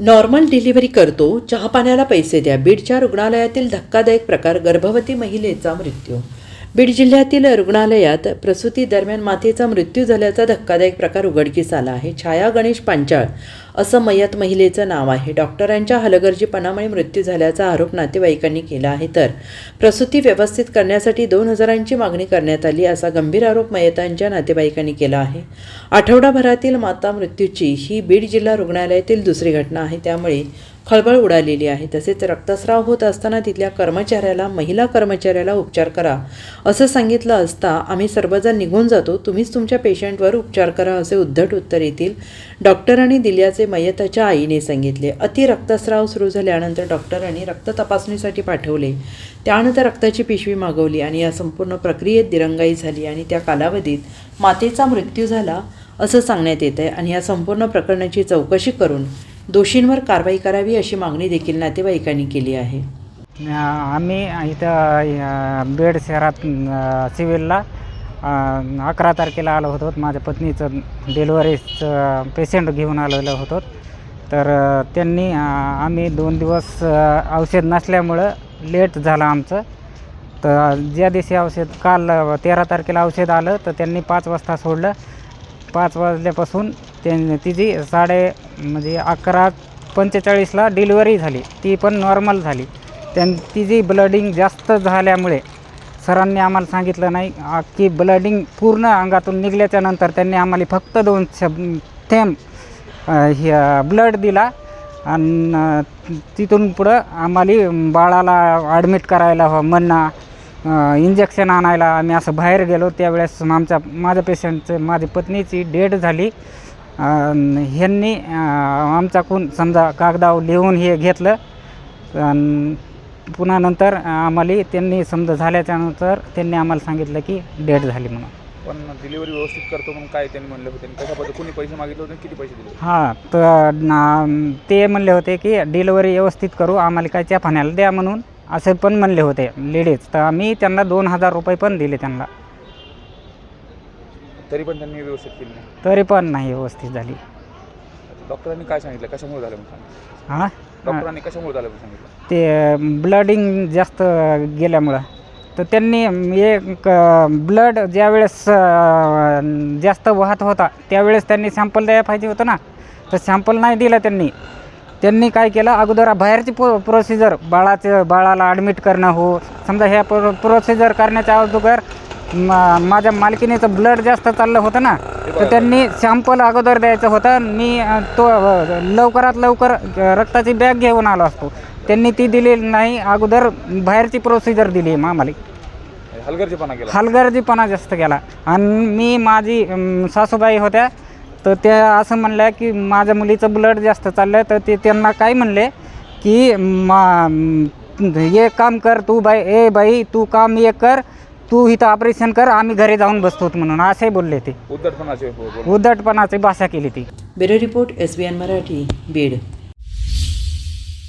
Normal delivery करतो चहा पाण्याला पैसे द्या. बीडच्या रुग्णालयातील धक्कादायक प्रकार गर्भवती महिलेचा मृत्यू. बीड जिल्ह्यातील रुग्णालयात प्रसूती दरम्यान मातेचा मृत्यू झाल्याचा धक्कादायक प्रकार उघडकीस आला आहे. छाया गणेश पांचाळ असं मयत महिलेचं नाव आहे. डॉक्टरांच्या हलगर्जीपणामुळे मृत्यू झाल्याचा आरोप नातेवाईकांनी केला आहे. तर प्रसूती व्यवस्थित करण्यासाठी दोन हजारांची मागणी करण्यात आली असा गंभीर आरोप मयतांच्या नातेवाईकांनी केला आहे. आठवडाभरातील माता मृत्यूची ही बीड जिल्हा रुग्णालयातील दुसरी घटना आहे. त्यामुळे खळबळ उडालेली आहे. तसेच रक्तस्राव होत असताना तिथल्या कर्मचाऱ्याला महिला कर्मचाऱ्याला उपचार करा असं सांगितलं असता आम्ही सर्वजण निघून जातो. तुम्हीच तुमच्या पेशंटवर उपचार करा असे उद्धट उत्तर येथील डॉक्टरांनी दिल्याचे मयताच्या आईने सांगितले अति रक्तस्राव सुरू झाल्यानंतर डॉक्टरांनी रक्त तपासणीसाठी पाठवले. त्यानंतर रक्ताची पिशवी मागवली आणि या संपूर्ण प्रक्रियेत दिरंगाई झाली आणि त्या कालावधीत मातेचा मृत्यू झाला असं सांगण्यात येत आहे आणि या संपूर्ण प्रकरणाची चौकशी करून दोषींवर कारवाई करावी अशी मागणी देखील नातेवाईकांनी केली आहे. आम्ही इथं या बेड शहरात सिव्हिलला अकरा तारखेला आलो होतो. माझ्या पत्नीचं डिलिव्हरीचं पेशंट घेऊन आलेलो होतो. तर त्यांनी आम्ही दोन दिवस औषध नसल्यामुळं लेट झालं आमचं. तर ज्या दिवशी औषध काल तेरा तारखेला औषध आलं तर त्यांनी पाच वाजता सोडलं. पाच वाजल्यापासून त्यां तिची साडे म्हणजे अकरा पंचेचाळीसला डिलिव्हरी झाली. ती पण नॉर्मल झाली. त्यां तिची ब्लडिंग जास्त झाल्यामुळे सरांनी आम्हाला सांगितलं नाही की ब्लडिंग पूर्ण अंगातून निघल्याच्या नंतर त्यांनी आम्हाला फक्त दोन शब थेंब हे ब्लड दिला आणि तिथून पुढं आम्हाला बाळाला ॲडमिट करायला म्हणणं इंजेक्शन आणायला आम्ही असं बाहेर गेलो. त्यावेळेस आमच्या माझ्या पेशंटचं माझी पत्नीची डेट झाली. ह्यांनी अं, समजा कागदावर लिहून हे घेतलं. आणि पुन्हा नंतर आम्हाला त्यांनी समजा झाल्याच्यानंतर त्यांनी आम्हाला सांगितलं की डेड झाली म्हणून. पण डिलिव्हरी व्यवस्थित करतो म्हणून काय त्यांनी म्हणले होते? आणि कशा पद्धती कोणी पैसे मागितले होते आणि किती पैसे दिले हां तर ना- ते म्हणले होते की डिलिव्हरी व्यवस्थित करू आम्हाला काय त्या पाण्याला द्या म्हणून असे पण म्हणले होते लेडीज तर आम्ही त्यांना दोन हजार रुपये पण दिले त्यांना. तरी पण त्यांनी व्यवस्थित केली नाही. तरी पण नाही व्यवस्थित झाली. डॉक्टरांनी काय सांगितलं? कशामुळे झालं म्हणून सांगितलं हां? डॉक्टरांनी कशामुळे झालं सांगितलं? ते ब्लडिंग जास्त गेल्यामुळं. तर त्यांनी एक ब्लड ज्यावेळेस अं, जास्त वाहत होता त्यावेळेस त्यांनी सॅम्पल द्यायला पाहिजे होतं ना. तर सॅम्पल नाही दिलं त्यांनी. त्यांनी काय केलं? अगोदर बाहेरची प्रो प्रोसिजर बाळाचं बाळाला ॲडमिट करणं हो. समजा ह्या प्रो प्रोसिजर करण्याच्या अगोदर मा माझ्या मालकीनीचं ब्लड जास्त चाललं होतं ना तर त्यांनी सॅम्पल अगोदर द्यायचं होतं. मी अं, तो अं, लवकरात लवकर अं, रक्ताची बॅग घेऊन आलो असतो. त्यांनी ती दिली नाही अगोदर बाहेरची प्रोसिजर दिली मग आम्हाला हलगर्जीपणा केला. हलगर्जीपणा जास्त केला. आणि मी माझी सासूबाई होत्या तर त्या असं म्हणल्या की माझ्या मुलीचं ब्लड जास्त चाललं तर ते त्यांना काय म्हणले की मा हे काम कर तू बाई ए बाई तू काम हे कर तू इथं ऑपरेशन कर आम्ही घरी जाऊन बसतो म्हणून. असे बोलले ते. उद्धटपणाचे हो- भाषा केली ती. Bureau report S B N Marathi Beed.